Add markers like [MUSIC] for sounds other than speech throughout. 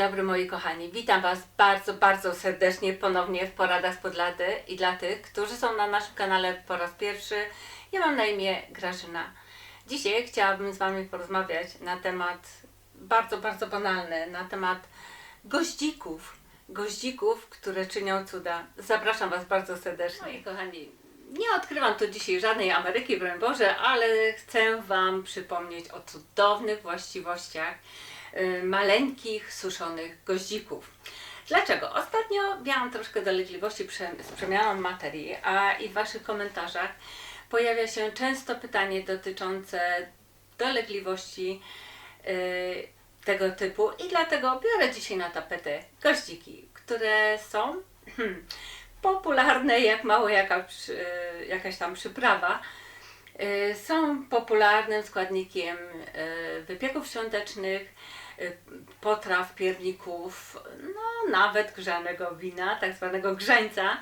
dobry moi kochani, witam Was bardzo, bardzo serdecznie ponownie w Poradach z Podlady i dla tych, którzy są na naszym kanale po raz pierwszy, ja mam na imię Grażyna. Dzisiaj chciałabym z Wami porozmawiać na temat bardzo, bardzo banalny, na temat goździków, goździków, które czynią cuda. Zapraszam Was bardzo serdecznie. Moi kochani, nie odkrywam tu dzisiaj żadnej Ameryki, broń Boże, ale chcę Wam przypomnieć o cudownych właściwościach maleńkich, suszonych goździków. Dlaczego? Ostatnio miałam troszkę dolegliwości z przemianą materii, a i w Waszych komentarzach pojawia się często pytanie dotyczące dolegliwości y, tego typu i dlatego biorę dzisiaj na tapetę goździki, które są hmm, popularne jak mało jakaś, y, jakaś tam przyprawa. Y, Są popularnym składnikiem y, wypieków świątecznych, y, potraw, pierników, no nawet grzanego wina, tak zwanego grzańca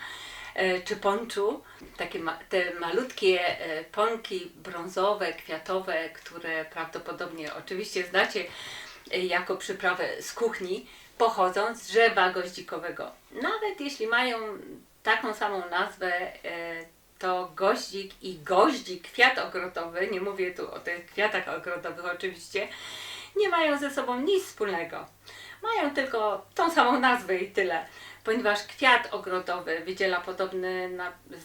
czy ponczu. Takie ma, te malutkie ponki brązowe, kwiatowe, które prawdopodobnie oczywiście znacie jako przyprawę z kuchni, pochodzą z drzewa goździkowego. Nawet jeśli mają taką samą nazwę, to goździk i goździk, kwiat ogrodowy, nie mówię tu o tych kwiatach ogrodowych oczywiście, nie mają ze sobą nic wspólnego. Mają tylko tą samą nazwę i tyle, ponieważ kwiat ogrodowy wydziela podobny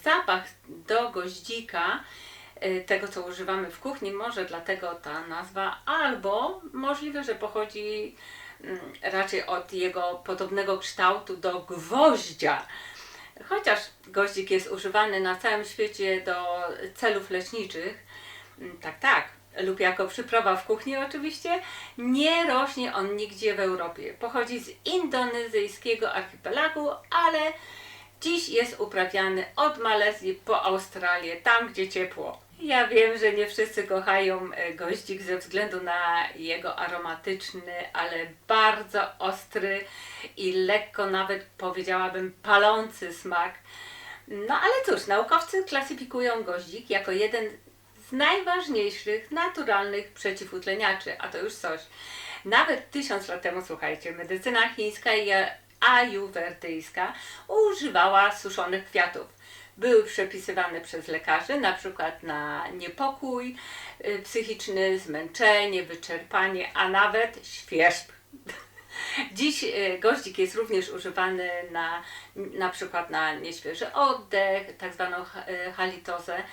zapach do goździka, e, tego co używamy w kuchni, może dlatego ta nazwa, albo możliwe, że pochodzi mm, raczej od jego podobnego kształtu do gwoździa. Chociaż goździk jest używany na całym świecie do celów leczniczych, mm, tak, tak, lub jako przyprawa w kuchni oczywiście, nie rośnie on nigdzie w Europie. Pochodzi z indonezyjskiego archipelagu, ale dziś jest uprawiany od Malezji po Australię, tam gdzie ciepło. Ja wiem, że nie wszyscy kochają e, goździk ze względu na jego aromatyczny, ale bardzo ostry i lekko nawet powiedziałabym palący smak. No ale cóż, naukowcy klasyfikują goździk jako jeden z najważniejszych naturalnych przeciwutleniaczy, a to już coś. Nawet tysiąc lat temu, słuchajcie, medycyna chińska i ajurwedyjska używała suszonych kwiatów były przepisywane przez lekarzy, na przykład na niepokój y, psychiczny, zmęczenie, wyczerpanie, a nawet świerzb. [LAUGHS] Dziś y, goździk jest również używany na, na przykład na nieświeży oddech, tak zwaną y, halitozę,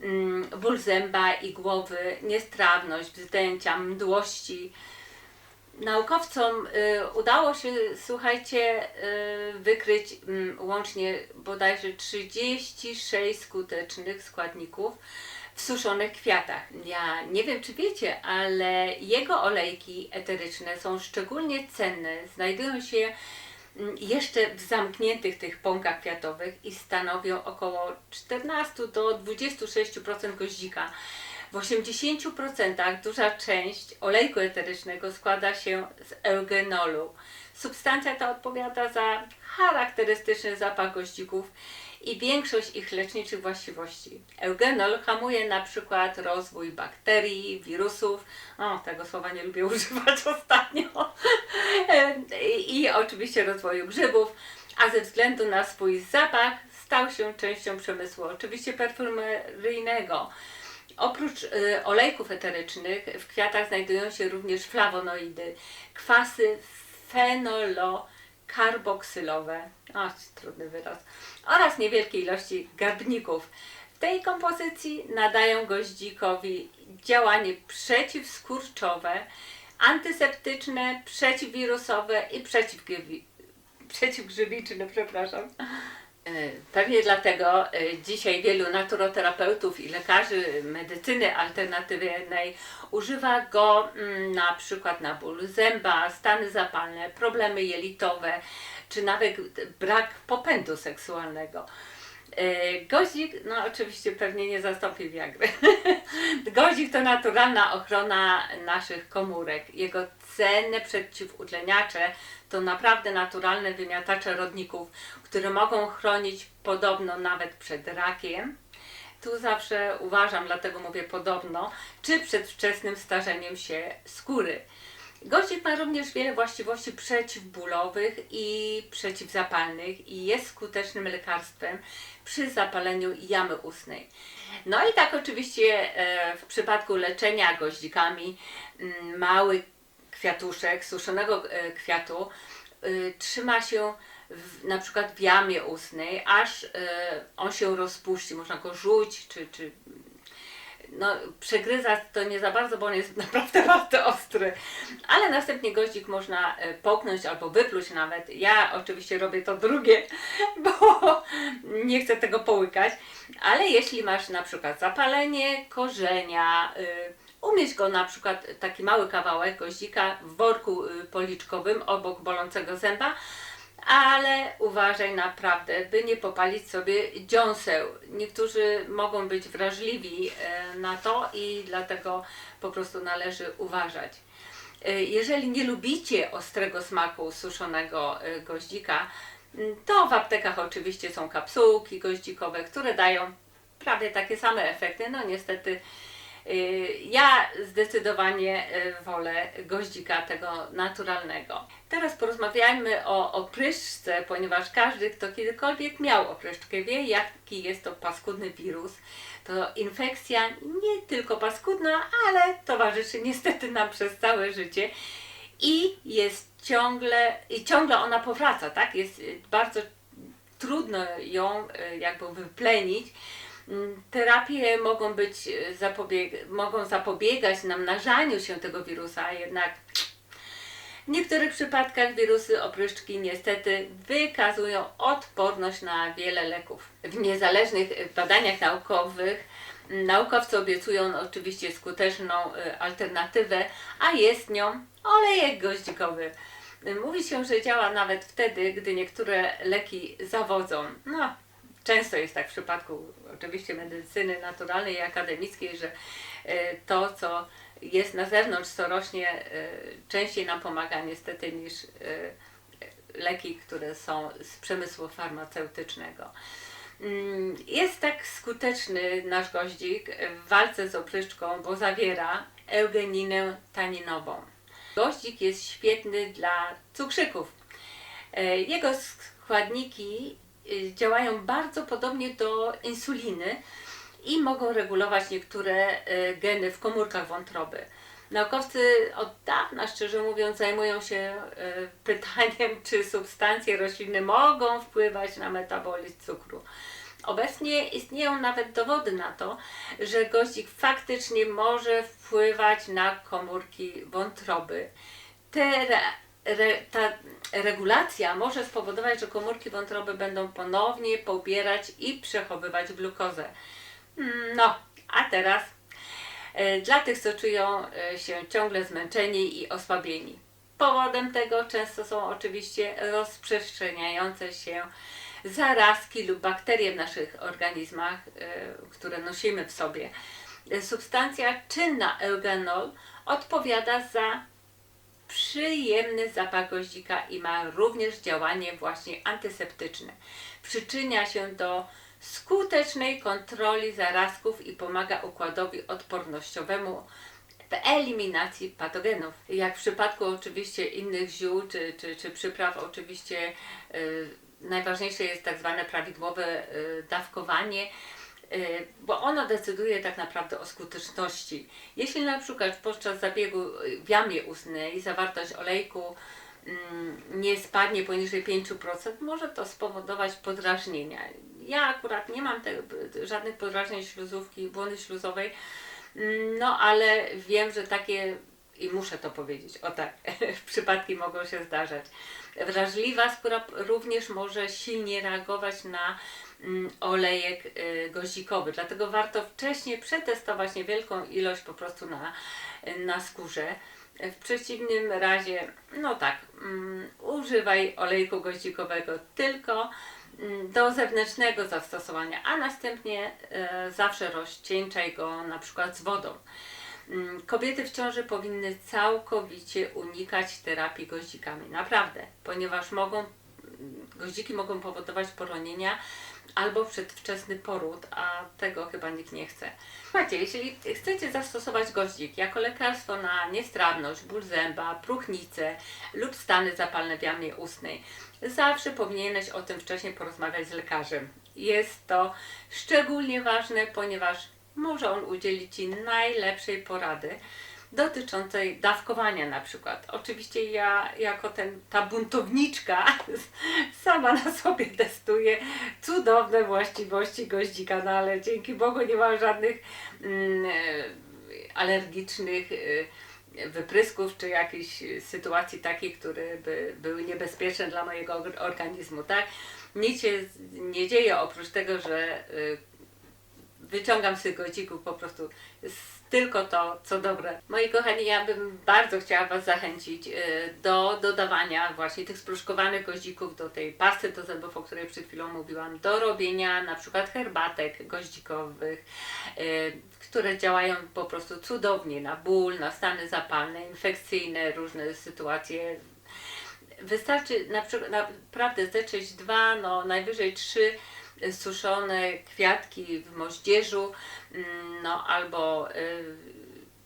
mm, ból zęba i głowy, niestrawność, wzdęcia, mdłości. Naukowcom y, udało się, słuchajcie, y, wykryć mm, łącznie bodajże 36 skutecznych składników w suszonych kwiatach. Ja nie wiem, czy wiecie, ale jego olejki eteryczne są szczególnie cenne. Znajdują się mm, jeszcze w zamkniętych tych pąkach kwiatowych i stanowią około 14 do 26% goździka. W 80% duża część olejku eterycznego składa się z eugenolu. Substancja ta odpowiada za charakterystyczny zapach goździków i większość ich leczniczych właściwości. Eugenol hamuje na przykład rozwój bakterii, wirusów, o tego słowa nie lubię [LAUGHS] używać ostatnio, [LAUGHS] i, oczywiście rozwoju grzybów, a ze względu na swój zapach stał się częścią przemysłu, oczywiście perfumeryjnego. Oprócz y, olejków eterycznych w kwiatach znajdują się również flawonoidy, kwasy fenolokarboksylowe, o, trudny wyraz, oraz niewielkie ilości garbników. W tej kompozycji nadają goździkowi działanie przeciwskurczowe, antyseptyczne, przeciwwirusowe i przeciwgrzybiczne, przepraszam. E, Pewnie dlatego e, dzisiaj wielu naturoterapeutów i lekarzy medycyny alternatywnej używa go mm, na przykład na ból zęba, stany zapalne, problemy jelitowe, czy nawet brak popędu seksualnego. E, Goździk, no oczywiście pewnie nie zastąpi wiagry. [LAUGHS] Goździk to naturalna ochrona naszych komórek. Jego cenne przeciwutleniacze to naprawdę naturalne wymiatacze rodników, które mogą chronić podobno nawet przed rakiem. Tu zawsze uważam, dlatego mówię podobno, czy przed wczesnym starzeniem się skóry. Goździk ma również wiele właściwości przeciwbólowych i przeciwzapalnych i jest skutecznym lekarstwem przy zapaleniu jamy ustnej. No i tak oczywiście e, w przypadku leczenia goździkami mm, mały kwiatuszek, suszonego e, kwiatu y, trzyma się w, na przykład w jamie ustnej, aż e, on się rozpuści. Można go rzuć, czy, czy no, przegryzać to nie za bardzo, bo on jest [LAUGHS] naprawdę bardzo ostry. Ale następnie goździk można e, połknąć albo wypluć nawet. Ja oczywiście robię to drugie, [LAUGHS] bo nie chcę tego połykać. Ale jeśli masz na przykład zapalenie korzenia, y, umieść go na przykład taki mały kawałek goździka w worku y, policzkowym obok bolącego zęba, ale uważaj naprawdę, by nie popalić sobie dziąseł. Niektórzy mogą być wrażliwi e, na to i dlatego po prostu należy uważać. E, Jeżeli nie lubicie ostrego smaku suszonego goździka, m, to w aptekach oczywiście są kapsułki goździkowe, które dają prawie takie same efekty. No niestety Y, Ja zdecydowanie y, wolę goździka tego naturalnego. Teraz porozmawiajmy o opryszce, ponieważ każdy, kto kiedykolwiek miał opryszczkę, wie, jaki jest to paskudny wirus. To infekcja nie tylko paskudna, ale towarzyszy niestety nam przez całe życie i jest ciągle, i ciągle ona powraca, tak? Jest y, bardzo trudno ją y, jakby wyplenić. Mm, Terapie mogą być e, zapobieg- mogą zapobiegać namnażaniu się tego wirusa, jednak w niektórych przypadkach wirusy opryszczki niestety wykazują odporność na wiele leków. W niezależnych badaniach naukowych naukowcy obiecują oczywiście skuteczną e, alternatywę, a jest nią olejek goździkowy. Mówi się, że działa nawet wtedy, gdy niektóre leki zawodzą. No, często jest tak w przypadku oczywiście medycyny naturalnej i akademickiej, że e, to, co jest na zewnątrz, co rośnie, e, częściej nam pomaga niestety niż e, leki, które są z przemysłu farmaceutycznego. Mm, Jest tak skuteczny nasz goździk w walce z opryszczką, bo zawiera eugeninę taninową. Goździk jest świetny dla cukrzyków. Jego składniki działają bardzo podobnie do insuliny i mogą regulować niektóre y, geny w komórkach wątroby. Naukowcy od dawna, szczerze mówiąc, zajmują się y, pytaniem, [LAUGHS] czy substancje roślinne mogą wpływać na metabolizm cukru. Obecnie istnieją nawet dowody na to, że goździk faktycznie może wpływać na komórki wątroby. Te re, ta regulacja może spowodować, że komórki wątroby będą ponownie pobierać i przechowywać glukozę. Mm, No, a teraz e, dla tych, co czują e, się ciągle zmęczeni i osłabieni. Powodem tego często są oczywiście rozprzestrzeniające się zarazki lub bakterie w naszych organizmach, e, które nosimy w sobie. Substancja czynna eugenol odpowiada za przyjemny zapach goździka i ma również działanie właśnie antyseptyczne. Przyczynia się do skutecznej kontroli zarazków i pomaga układowi odpornościowemu w eliminacji patogenów. Jak w przypadku oczywiście innych ziół czy, czy, czy przypraw, oczywiście y, najważniejsze jest tak zwane prawidłowe y, dawkowanie, bo ono decyduje tak naprawdę o skuteczności. Jeśli na przykład podczas zabiegu y, w jamie ustnej zawartość olejku mm, nie spadnie poniżej 5%, może to spowodować podrażnienia. Ja akurat nie mam te, żadnych podrażnień śluzówki, błony śluzowej, mm, no ale wiem, że takie i muszę to powiedzieć, o tak, [LAUGHS] przypadki mogą się zdarzać. Wrażliwa skóra również może silnie reagować na olejek y, goździkowy, dlatego warto wcześniej przetestować niewielką ilość po prostu na, na skórze. W przeciwnym razie, no tak, mm, używaj olejku goździkowego tylko mm, do zewnętrznego zastosowania, a następnie e, zawsze rozcieńczaj go na przykład z wodą. Mm, Kobiety w ciąży powinny całkowicie unikać terapii goździkami, naprawdę, ponieważ mogą goździki mogą powodować poronienia albo przedwczesny poród, a tego chyba nikt nie chce. Słuchajcie, jeśli chcecie zastosować goździk jako lekarstwo na niestrawność, ból zęba, próchnicę lub stany zapalne w jamie ustnej, zawsze powinieneś o tym wcześniej porozmawiać z lekarzem. Jest to szczególnie ważne, ponieważ może on udzielić Ci najlepszej porady dotyczącej dawkowania na przykład. Oczywiście ja jako ten, ta buntowniczka [LAUGHS] sama na sobie testuję cudowne właściwości goździka, no ale dzięki Bogu nie mam żadnych mm, e, alergicznych e, wyprysków czy jakichś sytuacji takich, które by były niebezpieczne dla mojego or- organizmu, tak? Nic się nie dzieje oprócz tego, że y, wyciągam z tych godzików po prostu z- tylko to, co dobre. Moi kochani, ja bym bardzo chciała Was zachęcić y, do dodawania właśnie tych spruszkowanych goździków do tej pasty do zębów, o której przed chwilą mówiłam, do robienia na przykład herbatek goździkowych, y, które działają po prostu cudownie na ból, na stany zapalne, infekcyjne, różne sytuacje Wystarczy na przykład naprawdę zetrzeć dwa, no najwyżej trzy suszone kwiatki w moździerzu, mm, no albo y,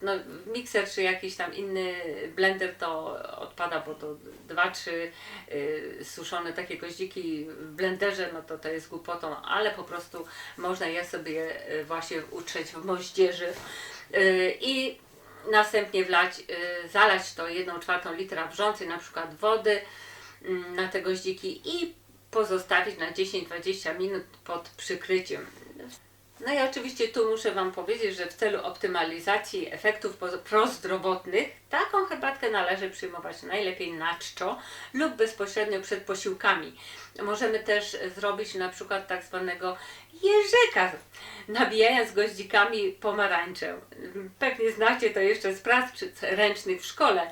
no, mikser czy jakiś tam inny blender to odpada, bo to dwa, trzy y, suszone takie goździki w blenderze, no to to jest głupotą, ale po prostu można je sobie y, właśnie utrzeć w moździerzy i następnie wlać, y, zalać to 1 czwartą litra wrzącej na przykład wody mm, na te goździki i pozostawić na 10-20 minut pod przykryciem. No i oczywiście tu muszę Wam powiedzieć, że w celu optymalizacji efektów prozdrowotnych taką herbatkę należy przyjmować najlepiej na czczo lub bezpośrednio przed posiłkami. Możemy też zrobić na przykład tak zwanego jeżyka, nabijając goździkami pomarańczę. Pewnie znacie to jeszcze z prac ręcznych w szkole.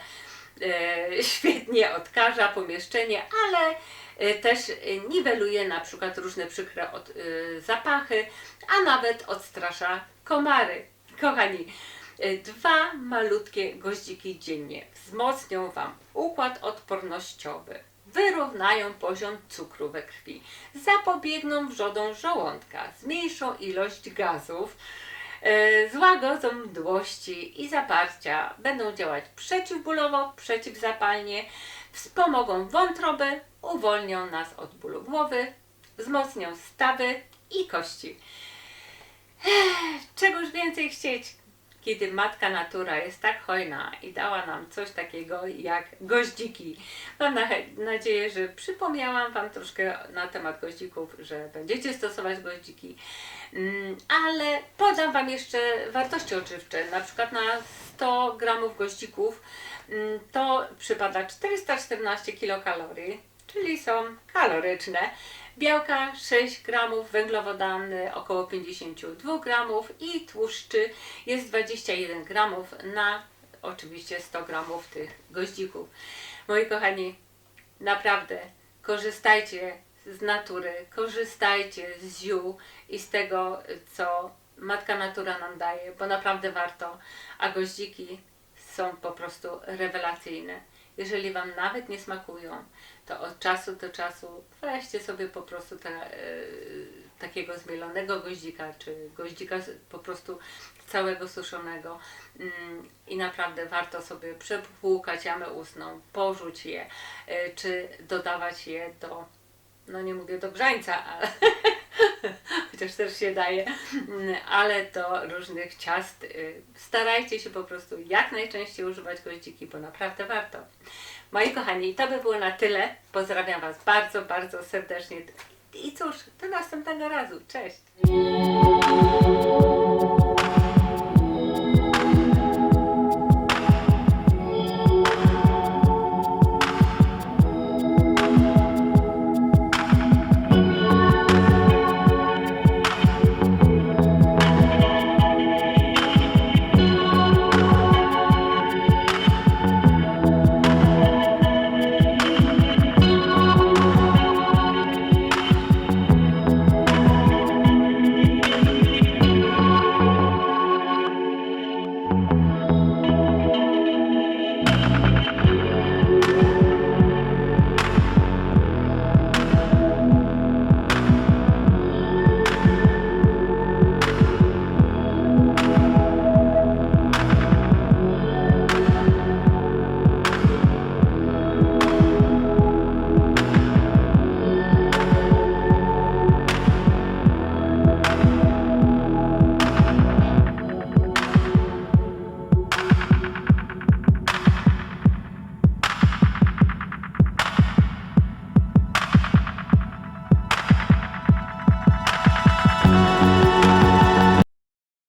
E, [LAUGHS] świetnie odkaża pomieszczenie, ale e, też niweluje na przykład różne przykre od, e, zapachy, a nawet odstrasza komary. Kochani, dwa malutkie goździki dziennie wzmocnią Wam układ odpornościowy, wyrównają poziom cukru we krwi, zapobiegną wrzodom żołądka, zmniejszą ilość gazów, e, złagodzą mdłości i zaparcia, będą działać przeciwbólowo, przeciwzapalnie, wspomogą wątrobę, uwolnią nas od bólu głowy, wzmocnią stawy i kości. Czegoż więcej chcieć, kiedy matka natura jest tak hojna i dała nam coś takiego jak goździki. Mam na, nadzieję, że przypomniałam Wam troszkę na temat goździków, że będziecie stosować goździki, Mm, ale podam Wam jeszcze wartości odżywcze. Na przykład na 100 gramów goździków mm, to przypada 414 kilokalorii, czyli są kaloryczne. Białka 6 gramów, węglowodany około 52 gramów i tłuszczy jest 21 gramów na oczywiście 100 gramów tych goździków. Moi kochani, naprawdę korzystajcie z natury, korzystajcie z ziół i z tego, co Matka Natura nam daje, bo naprawdę warto, a goździki są po prostu rewelacyjne. Jeżeli Wam nawet nie smakują, to od czasu do czasu weźcie sobie po prostu e, takiego zmielonego goździka, czy goździka po prostu całego suszonego. Mm, i naprawdę warto sobie przepłukać jamę ustną, porzuć je, e, czy dodawać je do, no nie mówię do grzańca, ale [LAUGHS] [LAUGHS] chociaż też się daje, Mm, ale do różnych ciast. y, Starajcie się po prostu jak najczęściej używać goździki, bo naprawdę warto. Moi kochani, to by było na tyle. Pozdrawiam Was bardzo, bardzo serdecznie. I cóż, do następnego razu. Cześć!